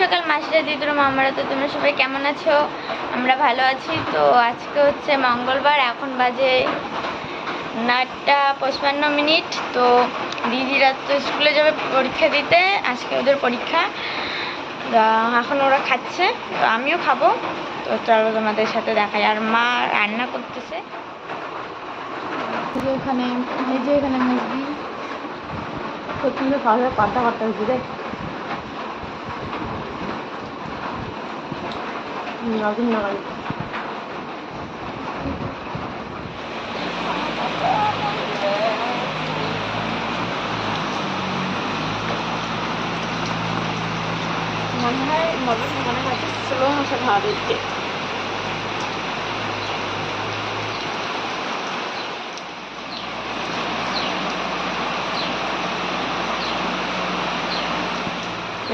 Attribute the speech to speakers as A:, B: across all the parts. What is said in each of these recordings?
A: সকাল, মাসিরা, দিদুর, মামারা, তো তোমরা সবাই কেমন আছো? আমরা ভালো আছি। তো আজকে হচ্ছে মঙ্গলবার, এখন বাজে নয়টা পঁচপান্ন মিনিট। তো দিদিরা তো স্কুলে যাবে পরীক্ষা দিতে, আজকে ওদের পরীক্ষা। এখন ওরা খাচ্ছে, তো আমিও খাব। তো চলো তোমাদের সাথে দেখাই। আর মা রান্না করতেছে।
B: যে এখানে, এই যে এখানে মুরগি, প্রচণ্ড খাওয়া পাতা হয়েছে রে নতুন লাগাই মনে হয় মটর মনে হয় স্লো মশা খাওয়া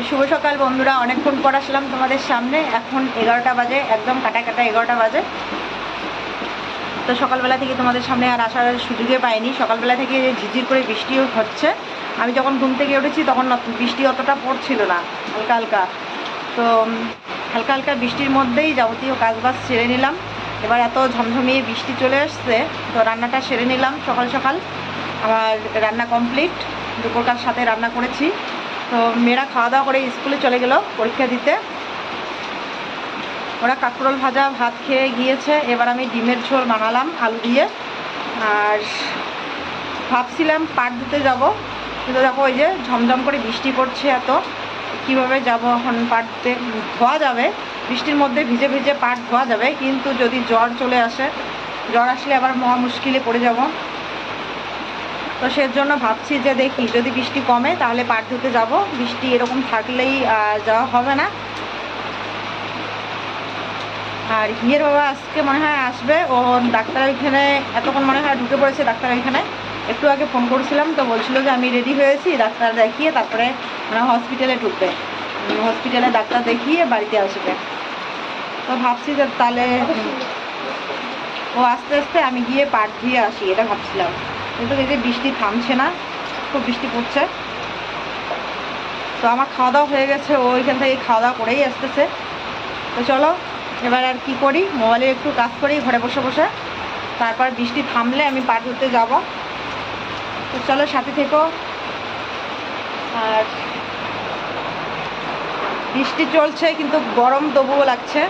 C: শুভ সকাল বন্ধুরা, অনেকক্ষণ পর আসলাম তোমাদের সামনে। এখন এগারোটা বাজে, একদম কাটা কাটা এগারোটা বাজে। তো সকালবেলা থেকে তোমাদের সামনে আর আসার সুযোগে পাইনি। সকালবেলা থেকে ঝিঝির করে বৃষ্টিও হচ্ছে। আমি যখন ঘুম থেকে উঠেছি তখন বৃষ্টি অতটা পড়ছিল না, হালকা হালকা। তো হালকা হালকা বৃষ্টির মধ্যেই যাবতীয় কাজবাজ সেরে নিলাম। এবার এত ঝমঝমিয়ে বৃষ্টি চলে আসছে, তো রান্নাটা সেরে নিলাম সকাল সকাল। আমার রান্না কমপ্লিট। দুপুরকার সাথে রান্না করেছি। তো মেয়েরা খাওয়া দাওয়া করে স্কুলে চলে গেল পরীক্ষা দিতে। ওরা কাঁকরোল ভাজা ভাত খেয়ে গিয়েছে। এবার আমি ডিমের ঝোল বানালাম, আলু দিয়ে। আর ভাবছিলাম পাট ধুতে যাব, কিন্তু দেখো ওই যে ঝমঝম করে বৃষ্টি পড়ছে এত। কীভাবে যাব এখন পাট ধুতে ধোয়া যাবে, বৃষ্টির মধ্যে ভিজে ভিজে পাট ধোয়া যাবে, কিন্তু যদি জ্বর চলে আসে, জ্বর আসলে আবার মহা মুশকিলে পড়ে যাব। তো সেজন্য ভাবছি যে দেখি, যদি বৃষ্টি কমে তাহলে পাট ধুতে যাব। বৃষ্টি এরকম থাকলেই যাওয়া হবে না। আর হিয়ের বাবা আজকে মনে হয় আসবে। ও ডাক্তার ওইখানে এতক্ষণ মনে হয় ঢুকে পড়েছে ডাক্তার ওইখানে একটু আগে ফোন করেছিলাম, তো বলছিল যে আমি রেডি হয়েছি, ডাক্তার দেখিয়ে তারপরে মানে হসপিটালে ঢুকবে। হসপিটালে ডাক্তার দেখিয়ে বাড়িতে আসবে। তো ভাবছি যে তাহলে, ও আস্তে আস্তে আমি গিয়ে পাট দিয়ে আসি, এটা ভাবছিলাম। কিন্তু এই যে বৃষ্টি থামছে না, খুব বৃষ্টি পড়ছে। তো আমার খাওয়া দাওয়া হয়ে গেছে, ও ওইখান থেকে খাওয়া দাওয়া করেই আসতেছে। তো চলো, এবার আর কি করি? মোবাইলে একটু কাজ করি, ঘরে বসে বসে। তারপর বৃষ্টি থামলে আমি পাট ধরতে যাব। তো চলো, সাথে থেকো। আর বৃষ্টি চলছে, কিন্তু গরম তবুও লাগছে।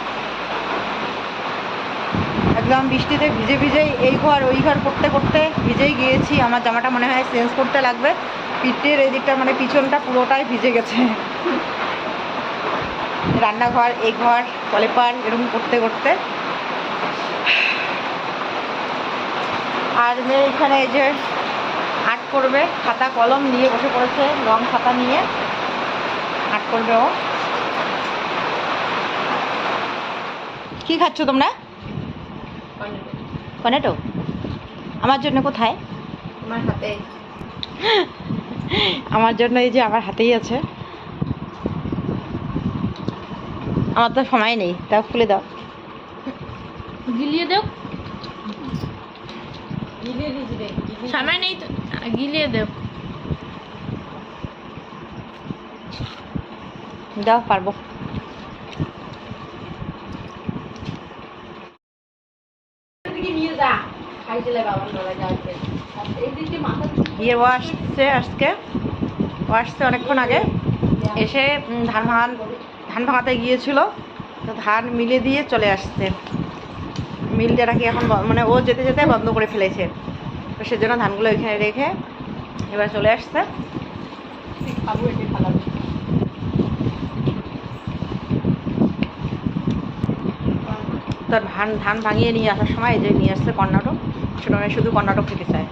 C: একদম বৃষ্টিতে ভিজে ভিজেই এই ঘর, ওই ঘর করতে করতে ভিজেই গিয়েছি। আমার জামাটা মনে হয় চেঞ্জ করতে লাগবে। পিঠের এই দিকটা মানে পিছনটা পুরোটাই ভিজে গেছে। রান্নাঘর, এই ঘর কলেপার এরকম করতে করতে। আর মেয়ে এখানে এই যে আর্ট করবে, খাতা, কলম নিয়ে বসে পড়েছে, রং, খাতা নিয়ে। আর্ট করবে ও। কি খাচ্ছ তোমরা? কনেটো? আমার জন্য কোথায়?
B: আমার হাতে।
C: আমার জন্য এই যে আমার হাতেই আছে। আমার তো সময় নেই তাও খুলে দাও।
B: গিলিয়ে দেও।
A: সময় নেই তো গিলিয়ে দেব
C: দাও পারব
B: নিয়ে যা খাইতে লাগা আমার গলায় যাচ্ছে এই দিকে
C: ইয়ে ও আসছে আজকে। ও আসছে অনেকক্ষণ আগে। এসে ধান ভাঙান ধান ভাঙাতে গিয়েছিল। তো ধান মিলে দিয়ে চলে আসছে। মিলটা নাকি এখন মানে ও যেতে যেতে বন্ধ করে ফেলেছে। তো সেজন্য ধানগুলো এখানে রেখে এবার চলে আসছে। তো ধান ধান ভাঙিয়ে নিয়ে আসার সময় যে নিয়ে আসছে কর্ণাটক মেয়ে শুধু কর্ণাটক খেতে চায়।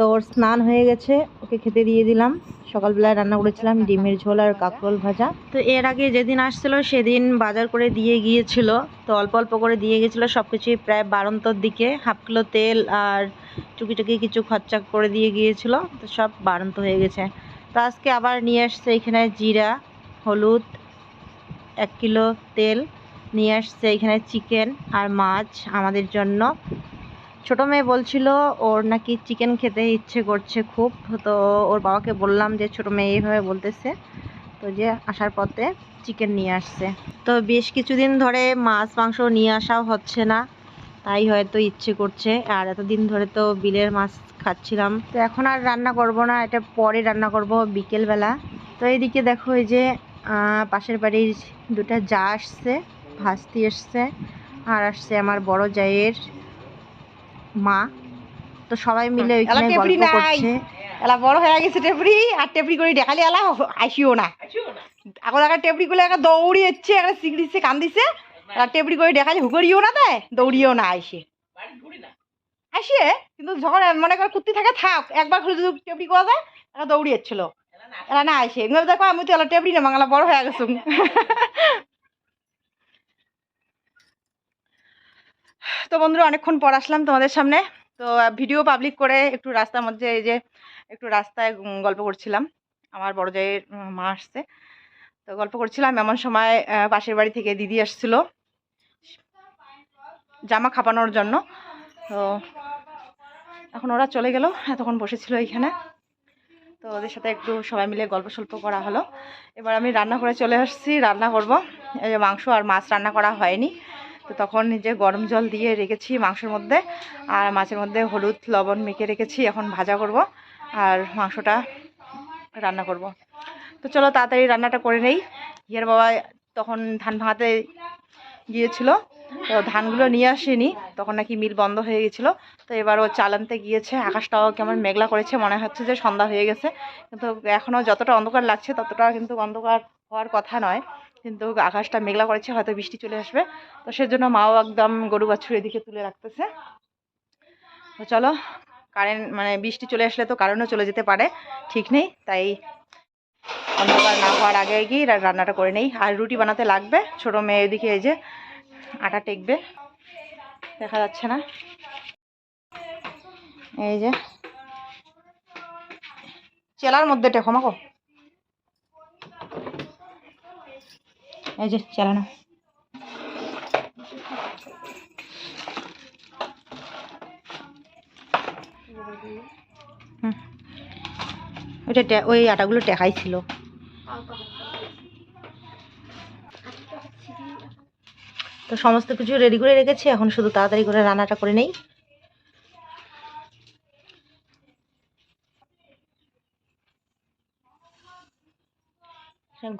C: তো ওর স্নান হয়ে গেছে, ওকে খেতে দিয়ে দিলাম। সকালবেলায় রান্না করেছিলাম ডিমের ঝোল আর কাঁকরোল ভাজা। তো এর আগে যেদিন আসছিল সেদিন বাজার করে দিয়ে গিয়েছিল, তো অল্প অল্প করে দিয়ে গেছিল সব কিছুই প্রায় বারন্তর দিকে। হাফ কিলো তেল আর টুকি টুকি কিছু খরচা করে দিয়ে গিয়েছিল, তো সব বারন্ত হয়ে গেছে। তো আজকে আবার নিয়ে আসছে এখানে জিরা, হলুদ, এক কিলো তেল, নিয়ে আসছে এখানে চিকেন আর মাছ আমাদের জন্য।
B: ছোটো মেয়ে বলছিল, ওর নাকি চিকেন খেতে ইচ্ছে করছে খুব। তো ওর বাবাকে বললাম যে, ছোটো মেয়ে এইভাবে বলতেছে। তো যে আসার পথে চিকেন নিয়ে আসছে। তো বেশ কিছুদিন ধরে মাছ, মাংস নিয়ে আসাও হচ্ছে না, তাই হয়তো ইচ্ছে করছে। আর এতদিন ধরে তো বিলের মাছ খাচ্ছিলাম। তো এখন আর রান্না করব না, এটা পরে রান্না করব বিকেলবেলা। তো এইদিকে দেখো এই যে পাশের বাড়ির দুটা যা আসছে, ভাস্তি এসছে, আর আসছে আমার বড় জায়ের মা তো সবাই মিলে ওইখানে গল্প। করছে।
C: এলা বড় হয়ে গেছে টেপরি আর টেপরি করে দেখালি এলা আসিও না। এখন একটা টেপরি করে একটা দৌড়ি হচ্ছে একটা সিগড়িছে কান্দিছে। আর টেপরি করে দেখালি হুকরিও না দেয় দৌড়িও না আইসে। আসিয়ে কিন্তু যখন মনে কর কুত্তি থাকে থাক একবার খুলে যদি টেপরি করা যায় একটা দৌড়ি হচ্ছিল এলা না আইসে এগুলো দেখো আমি তো এলা টেপরি না বাংলা বড় হয়ে গেছো তো বন্ধুরা, অনেকক্ষণ পর আসলাম তোমাদের সামনে। তো ভিডিও পাবলিক করে একটু রাস্তার মধ্যে এই যে একটু রাস্তায় গল্প করছিলাম। আমার বড় জায়ের মা আসছে। তো গল্প করছিলাম, এমন সময় পাশের বাড়ি থেকে দিদি আসছিল জামা খাপানোর জন্য। তো এখন ওরা চলে গেল, এতক্ষণ বসেছিল এইখানে। তো ওদের সাথে একটু সবাই মিলে গল্প সল্প করা হলো। এবার আমি রান্না করে চলে আসছি, রান্না করব। এই যে মাংস আর মাছ রান্না করা হয়নি। তো তখন নিজে গরম জল দিয়ে রেখেছি মাংসের মধ্যে, আর মাছের মধ্যে হলুদ, লবণ মেখে রেখেছি, এখন ভাজা করব, আর মাংসটা রান্না করব। তো চলো তাড়াতাড়ি রান্নাটা করে নেই। হিয়ার বাবা তখন ধান ভাঙাতে গিয়েছিল, তো ধানগুলো নিয়ে আসেনি, তখন নাকি মিল বন্ধ হয়ে গেছিল, তো এবার ও চাল আনতে গিয়েছে, আকাশটাও কেমন মেঘলা করেছে, মনে হচ্ছে যে সন্ধ্যা হয়ে গেছে, কিন্তু এখনও যতটা অন্ধকার লাগছে ততটা কিন্তু অন্ধকার হওয়ার কথা নয়। কিন্তু আকাশটা মেঘলা করেছে, হয়তো বৃষ্টি চলে আসবে। তো সেজন্য মাও একদম গরু বাছুর এদিকে তুলে রাখতেছে। তো চলো কারেন্ট মানে বৃষ্টি চলে আসলে তো কারেন্টও চলে যেতে পারে, ঠিক নেই, তাই অন্ধকার না হওয়ার আগে গিয়ে রান্নাটা করে নেই। আর রুটি বানাতে লাগবে, ছোটো মেয়ে এদিকে এই যে আটা টেকবে, দেখা যাচ্ছে না। এই যে, চেলার মধ্যে টেকো মাকো এই যে চালানো। ওইটা ওই আটাগুলো টেকাই ছিল। তো সমস্ত কিছু রেডি করে রেখেছি, এখন শুধু তাড়াতাড়ি করে রান্নাটা করে নেই।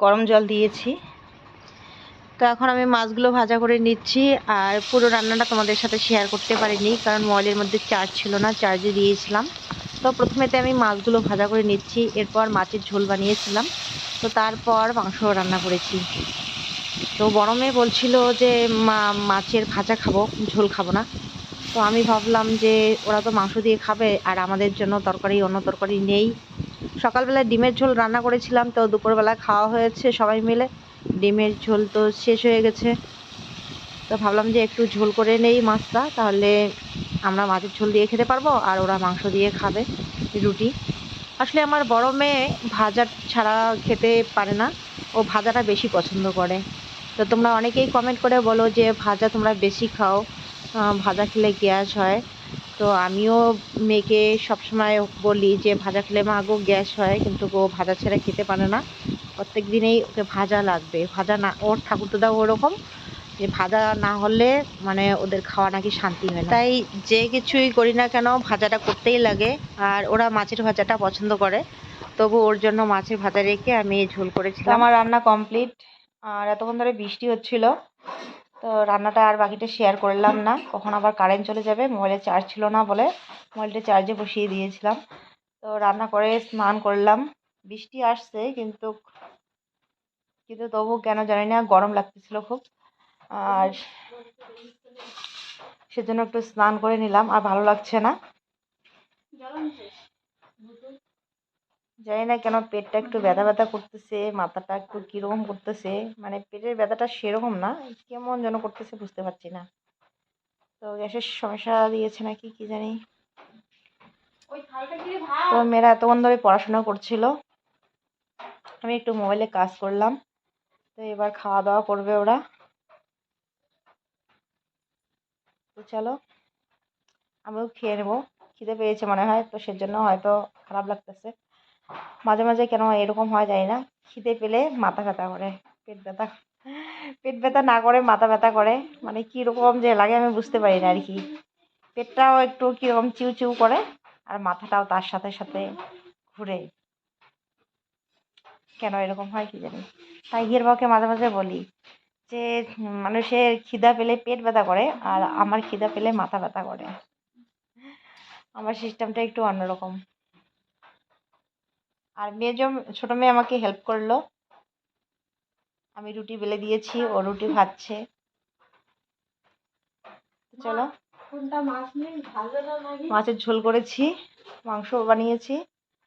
C: গরম জল দিয়েছি। তো এখন আমি মাছগুলো ভাজা করে নিচ্ছি আর পুরো রান্নাটা তোমাদের সাথে শেয়ার করতে পারিনি, কারণ মোবাইলের মধ্যে চার্জ ছিল না চার্জে দিয়েছিলাম। তো প্রথমেতে আমি মাছগুলো ভাজা করে নিচ্ছি, এরপর মাছের ঝোল বানিয়েছিলাম। তো তারপর মাংস রান্না করেছি। তো বড় মেয়ে বলছিল যে, মা, মাছের ভাজা খাব, ঝোল খাব না। তো আমি ভাবলাম যে, ওরা তো মাংস দিয়ে খাবে আর আমাদের জন্য তরকারি, অন্য তরকারি নেই। সকালবেলা ডিমের ঝোল রান্না করেছিলাম, তো দুপুরবেলা খাওয়া হয়েছে সবাই মিলে। ডিমের ঝোল তো শেষ হয়ে গেছে। তো ভাবলাম যে একটু ঝোল করে নেই মাছটা, তাহলে আমরা মাছের ঝোল দিয়ে খেতে পারব আর ওরা মাংস দিয়ে খাবে রুটি। আসলে আমার বড় মেয়ে ভাজা ছাড়া খেতে পারে না, ও ভাজাটা বেশি পছন্দ করে। তো তোমরা অনেকেই কমেন্ট করে বলো যে, ভাজা তোমরা বেশি খাও ভাজা খেলে গ্যাস হয়। তো আমিও মেয়েকে সবসময় বলি যে, ভাজা খেলে মা গো গ্যাস হয়, কিন্তু ও ভাজা ছেড়ে খেতে পারে না। প্রত্যেক দিনেই ওকে ভাজা লাগবে। ভাজা না, ওর ঠাকুরদাদাও ওরকম যে ভাজা না হলে মানে ওদের খাওয়া নাকি শান্তি হয় না। তাই যে কিছুই করি না কেন, ভাজাটা করতেই লাগে। আর ওরা মাছের ভাজাটা পছন্দ করে। তবু ওর জন্য মাছের ভাজা রেখে আমি ঝোল করেছিলাম। আমার রান্না কমপ্লিট। আর এতক্ষণ ধরে বৃষ্টি হচ্ছিল। তো রান্নাটা আর বাকিটা শেয়ার করলাম না। কখন আবার কারেন্ট চলে যাবে মোবাইলে চার্জ ছিল না বলে মোবাইলটা চার্জে বসিয়ে দিয়েছিলাম। তো রান্না করে স্নান করলাম। বৃষ্টি আসছে কিন্তু কিন্তু তবু কেন জানি না গরম লাগতেছিল খুব। আর সেজন্য একটু স্নান করে নিলাম আর ভালো লাগছে না। জানি না কেন পেটটা একটু ব্যথা ব্যথা করতেছে মাথাটা একটু কীরকম করতেছে মানে পেটের ব্যথাটা সেরকম না কেমন যেন করতেছে বুঝতে পারছি না। তো গ্যাসের সমস্যা দিয়েছে নাকি কি জানি। তো মেয়েরা এতক্ষণ ধরে পড়াশোনা করছিল। আমি একটু মোবাইলে কাজ করলাম। তো এবার খাওয়া দাওয়া করবে ওরা। তো চলো, আমিও খেয়ে নেব। খিদে পেয়েছে মনে হয়, তো সেজন্য হয়তো খারাপ লাগতেছে। মাঝে মাঝে কেন এরকম হয় যায় না। খিদে পেলে মাথা ব্যথা করে, পেট ব্যথা পেট ব্যথা না করে মাথা ব্যথা করে। মানে কীরকম যে লাগে আমি বুঝতে পারি না আর কি পেটটাও একটু কীরকম চিউ চিউ করে, আর মাথাটাও তার সাথে সাথে ঘুরে। কেন এরকম হয় কি জানি? তাই হিয়ের বাবাকে মাঝে মাঝে বলি যে মানুষের খিদা পেলে পেট ব্যথা করে আর আমার খিদা পেলে মাথা ব্যথা করে। আমার সিস্টেমটা একটু অন্যরকম। আর মেয়ে ছোট মেয়ে আমাকে হেল্প করল। আমি রুটি বেলে দিয়েছি ও রুটি ভাজছে। চলো। মাছের ঝোল করেছি মাংস বানিয়েছি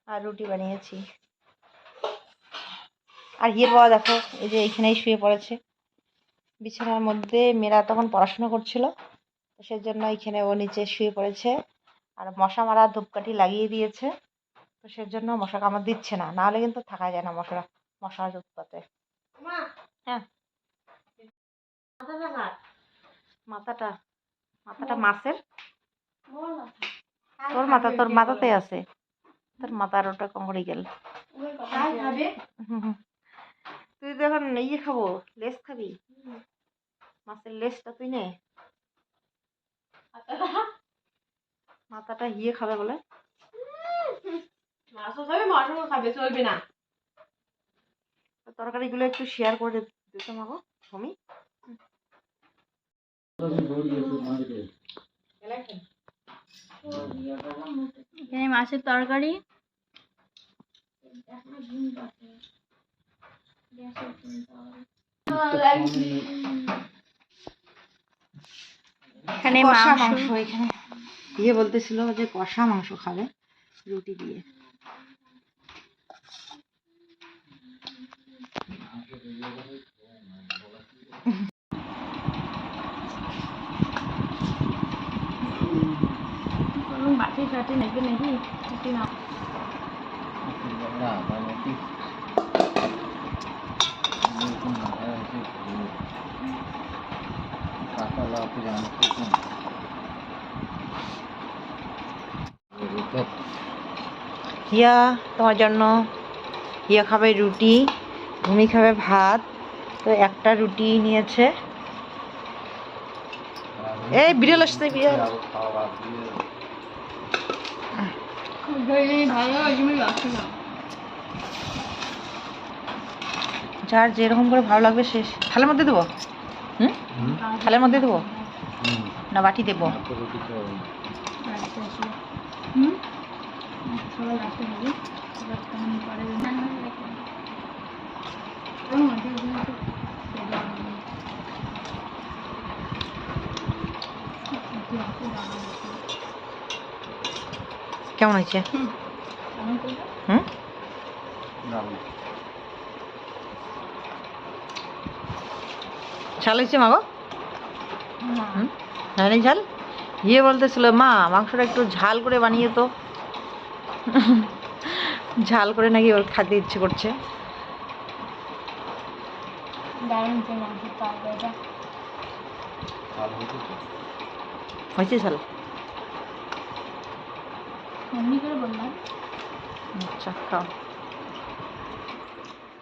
C: আর রুটি বানিয়েছি। আর হিয়ের বাবা দেখো এই যে এখানেই শুয়ে পড়েছে। বিছানার মধ্যে মেয়েরা তখন পড়াশোনা করছিল তো সেজন্য এখানে ও নিচে শুয়ে পড়েছে। আর মশা মারা ধূপকাঠি লাগিয়ে দিয়েছে তো সেজন্য মশা কামড় দিচ্ছে না। নাহলে কিন্তু থাকা যায় না মশা মশার উৎপাতে। হ্যাঁ। মাথাটা মাথাটা মাছের? তোর মাথা। তোর মাথাতে আছে। তোর মাথার ওটা কংড়ি গেল তো এখন ইয়ে খাব? লেস খাবি? মাছের লেসটা তুই নে। মাথাটা? হিয়ে খাবে বলে। তো তরকারিগুলো একটু শেয়ার করে দিতে মাগো ভূমি
D: এখানে মাছের তরকারি। এখানে মাংস।
C: এখানে। ইয়ে বলতেছিল যে কষা মাংস খাবে রুটি দিয়ে।
D: বাটি ফাটি নাকি নাকি নাকি না
C: হিয়া, তোমার জন্য হিয়া খাবে রুটি, ভূমি খাবে ভাত, তো একটা রুটি নিয়েছে। এই, বিড়াল আসছে, বিড়াল।
D: ভালো তুমি বাসো না
C: যার যেরকম করে ভালো লাগবে সে থালের মধ্যে দেবো? হুম? থালের মধ্যে দেবো? না বাটি দেবো।
D: কেমন
C: হয়েছে হুম ঝাল হয়েছে মাগো। হুম? জানি ঝাল? ইয়ে বলতেছিল মা মাংসটা একটু ঝাল করে বানিয়ে তো। ঝাল করে নাকি ওর খাতে ইচ্ছে করছে। হয়েছে ঝাল?
D: এমনি করে বললাম।
C: আচ্ছা খাও।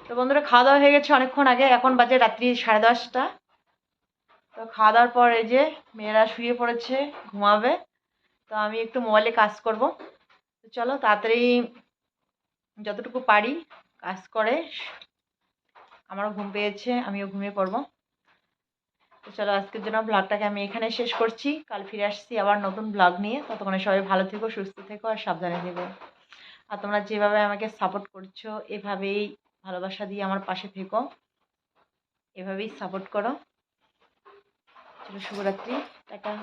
C: তো বন্ধুরা খাওয়া দাওয়া হয়ে গেছে অনেকক্ষণ আগে। এখন বাজে রাত্রি সাড়ে দশটা। তো খাওয়া দাওয়ার পর এই যে মেয়েরা শুয়ে পড়েছে, ঘুমাবে, তো আমি একটু মোবাইলে কাজ করব। তো চলো তাড়াতাড়ি যতটুকু পারি কাজ করে, আমারও ঘুম পেয়েছে, আমিও ঘুমিয়ে পড়ব। তো চলো আজকের জন্য ব্লগটাকে আমি এখানে শেষ করছি। কাল ফিরে আসছি আবার নতুন ব্লগ নিয়ে। ততক্ষণে সবাই ভালো থেকো, সুস্থ থেকো আর সাবধানে থেকো। আর তোমরা যেভাবে আমাকে সাপোর্ট করছ, এভাবেই ভালোবাসা দিয়ে আমার পাশে থেকো। এভাবেই সাপোর্ট করো। শুভরাত্রি টাটা।